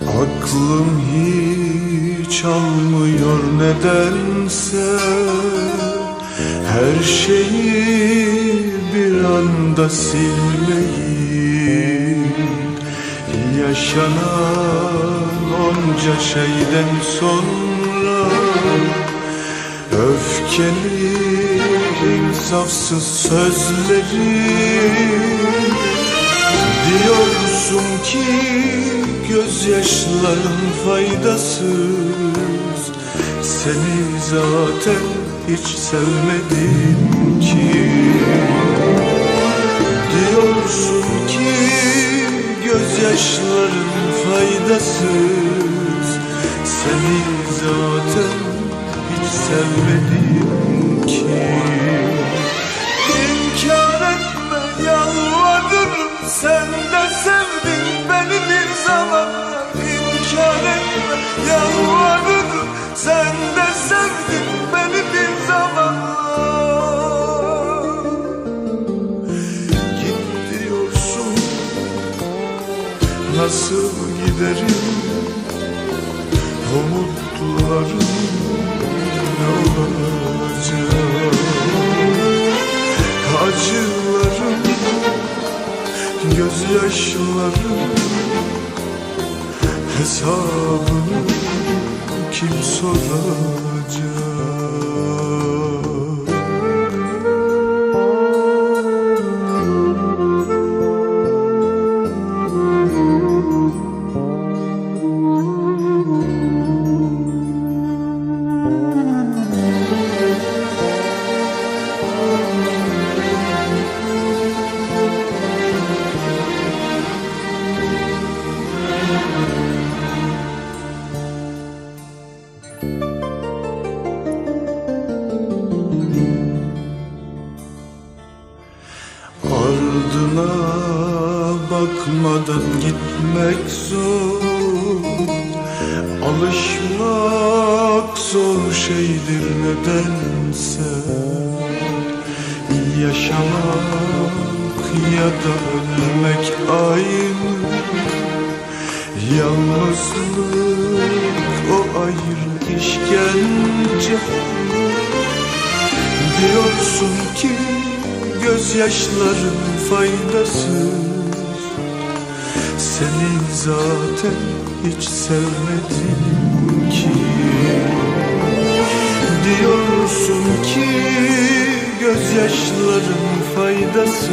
Aklım hiç almıyor nedense. Her şeyi bir anda silmeyi Yaşanan onca şeyden sonra Öf Öfkeli insafsız sözleri Diyorsun ki gözyaşların faydasız? Seni zaten hiç sevmedim ki. Diyorsun ki gözyaşların faydasız? Seni zaten hiç sevmedim sen de sevdin beni bir zamanlar İnkar etme yalvarırım. Sen de sevdin beni bir zamanlar Git diyorsun nasıl giderim? Umutlarım ne olacak gözyaşlarım Hesabını kim soracak? Bakmadan gitmek zor. Alışmak zor şeydir nedense. Yaşamak ya da ölmek aynı Yalnızlık o ayrı işkence. Diyorsun ki gözyaşların faydasız Seni zaten hiç sevmedim ki. Diyorsun ki gözyaşların faydasız.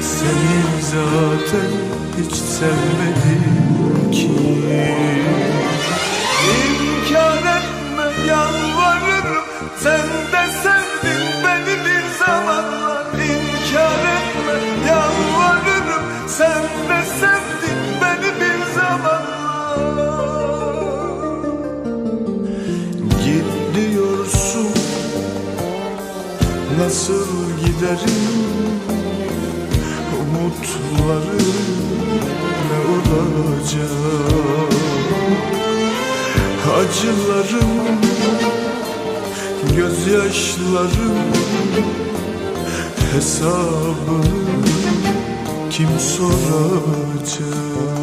Seni zaten hiç sevmedim Nasıl giderim Umutlarım ne olacak Acılarım, gözyaşlarım Hesabını kim soracak?